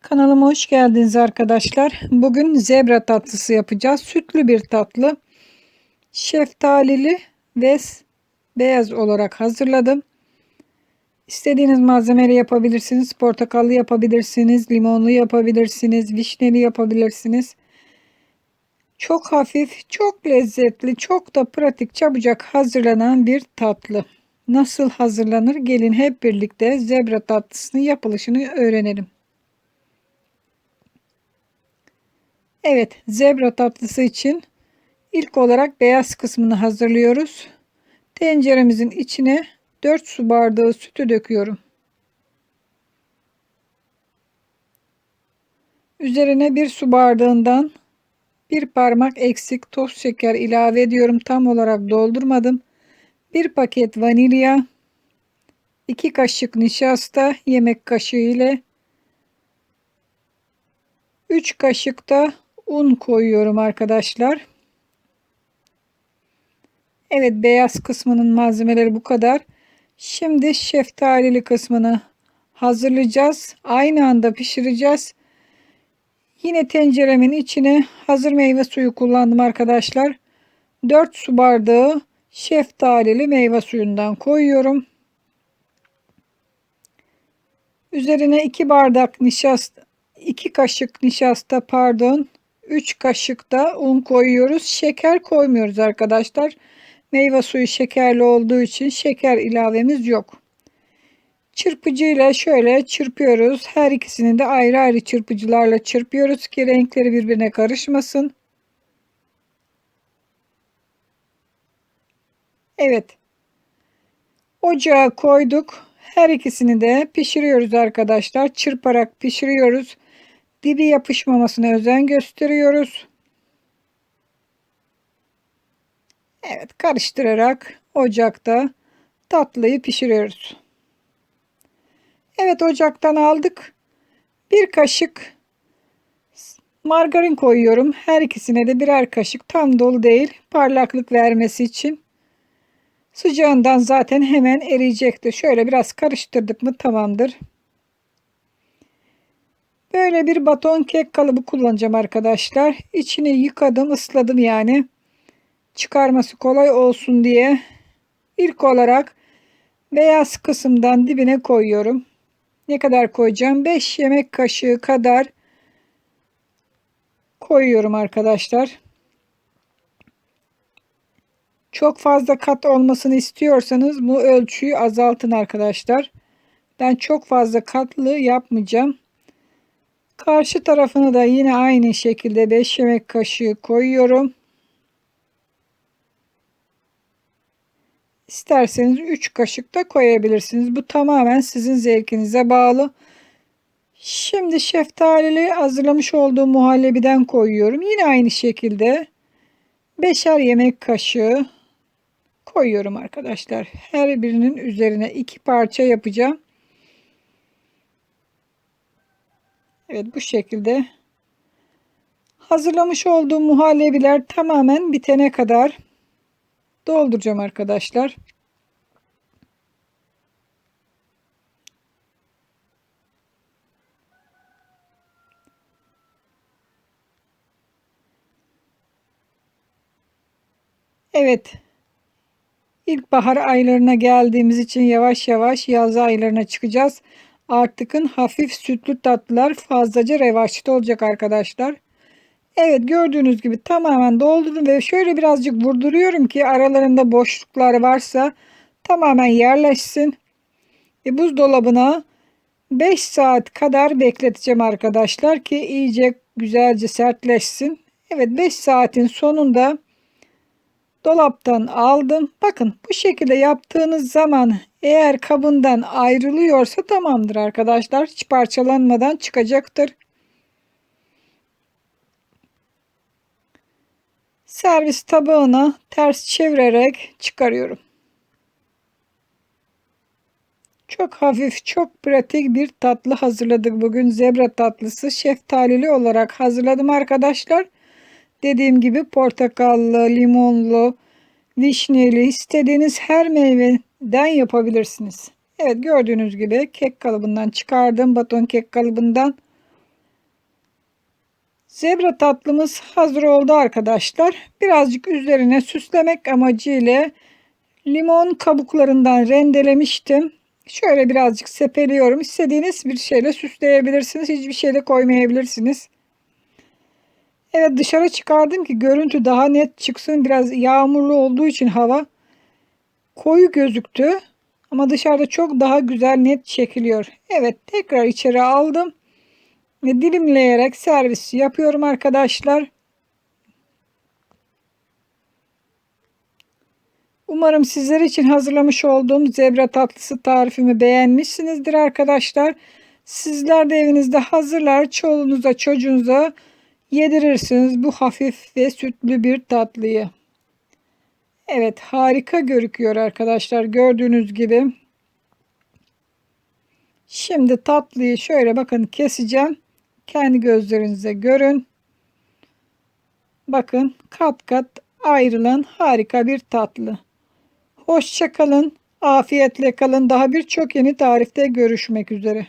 Kanalıma hoş geldiniz arkadaşlar. Bugün zebra tatlısı yapacağız. Sütlü bir tatlı. Şeftalili ve beyaz olarak hazırladım. İstediğiniz malzemeyle yapabilirsiniz. Portakallı yapabilirsiniz. Limonlu yapabilirsiniz. Vişneli yapabilirsiniz. Çok hafif, çok lezzetli, çok da pratik, çabucak hazırlanan bir tatlı. Nasıl hazırlanır? Gelin hep birlikte zebra tatlısının yapılışını öğrenelim. Evet, zebra tatlısı için ilk olarak beyaz kısmını hazırlıyoruz. Tenceremizin içine 4 su bardağı sütü döküyorum. Üzerine bir su bardağından bir parmak eksik toz şeker ilave ediyorum. Tam olarak doldurmadım. Bir paket vanilya, 2 kaşık nişasta yemek kaşığı ile 3 kaşık da un koyuyorum arkadaşlar. Evet beyaz kısmının malzemeleri bu kadar. Şimdi şeftalili kısmını hazırlayacağız. Aynı anda pişireceğiz. Yine tenceremin içine hazır meyve suyu kullandım arkadaşlar. 4 su bardağı şeftalili meyve suyundan koyuyorum. Üzerine 2 bardak nişasta 2 kaşık nişasta pardon 3 kaşık da un koyuyoruz. Şeker koymuyoruz arkadaşlar. Meyve suyu şekerli olduğu için şeker ilavemiz yok. Çırpıcıyla şöyle çırpıyoruz. Her ikisini de ayrı ayrı çırpıcılarla çırpıyoruz ki renkleri birbirine karışmasın. Evet. Ocağa koyduk. Her ikisini de pişiriyoruz arkadaşlar. Çırparak pişiriyoruz. Dibi yapışmamasına özen gösteriyoruz. Evet karıştırarak ocakta tatlıyı pişiriyoruz. Evet ocaktan aldık. Bir kaşık margarin koyuyorum. Her ikisine de birer kaşık tam dolu değil. Parlaklık vermesi için. Sıcağından zaten hemen eriyecektir. Şöyle biraz karıştırdık mı tamamdır. Böyle bir baton kek kalıbı kullanacağım arkadaşlar. İçini yıkadım, ısladım yani. Çıkarması kolay olsun diye. İlk olarak beyaz kısımdan dibine koyuyorum. Ne kadar koyacağım? 5 yemek kaşığı kadar koyuyorum arkadaşlar. Çok fazla kat olmasını istiyorsanız bu ölçüyü azaltın arkadaşlar. Ben çok fazla katlı yapmayacağım. Karşı tarafını da yine aynı şekilde 5 yemek kaşığı koyuyorum. İsterseniz 3 kaşık da koyabilirsiniz. Bu tamamen sizin zevkinize bağlı. Şimdi şeftalili hazırlamış olduğum muhallebiden koyuyorum. Yine aynı şekilde 5'er yemek kaşığı koyuyorum arkadaşlar. Her birinin üzerine iki parça yapacağım. Evet bu şekilde hazırlamış olduğum muhallebiler tamamen bitene kadar dolduracağım arkadaşlar. Evet. İlkbahar aylarına geldiğimiz için yavaş yavaş yaz aylarına çıkacağız. Artıkın hafif sütlü tatlılar fazlaca revaçta olacak arkadaşlar. Evet gördüğünüz gibi tamamen doldurdum ve şöyle birazcık vurduruyorum ki aralarında boşluklar varsa tamamen yerleşsin. E, buzdolabına 5 saat kadar bekleteceğim arkadaşlar ki iyice güzelce sertleşsin. Evet 5 saatin sonunda dolaptan aldım. Bakın bu şekilde yaptığınız zaman eğer kabından ayrılıyorsa tamamdır arkadaşlar. Hiç parçalanmadan çıkacaktır. Servis tabağına ters çevirerek çıkarıyorum. Çok hafif, çok pratik bir tatlı hazırladık bugün. Zebra tatlısı şeftalili olarak hazırladım arkadaşlar. Dediğim gibi portakallı, limonlu, vişneli istediğiniz her meyveden yapabilirsiniz. Evet gördüğünüz gibi kek kalıbından çıkardım. Baton kek kalıbından. Zebra tatlımız hazır oldu arkadaşlar. Birazcık üzerine süslemek amacıyla limon kabuklarından rendelemiştim. Şöyle birazcık sepeliyorum. İstediğiniz bir şeyle süsleyebilirsiniz. Hiçbir şey de koymayabilirsiniz. Evet dışarı çıkardım ki görüntü daha net çıksın. Biraz yağmurlu olduğu için hava koyu gözüktü. Ama dışarıda çok daha güzel net çekiliyor. Evet tekrar içeri aldım. Ve dilimleyerek servis yapıyorum arkadaşlar. Umarım sizler için hazırlamış olduğum zebra tatlısı tarifimi beğenmişsinizdir arkadaşlar. Sizler de evinizde hazırlar çoluğunuza çocuğunuza yedirirsiniz bu hafif ve sütlü bir tatlıyı. Evet harika görünüyor arkadaşlar gördüğünüz gibi. Şimdi tatlıyı şöyle bakın keseceğim. Kendi gözlerinize görün. Bakın kat kat ayrılan harika bir tatlı. Hoşça kalın. Afiyetle kalın. Daha birçok yeni tarifte görüşmek üzere.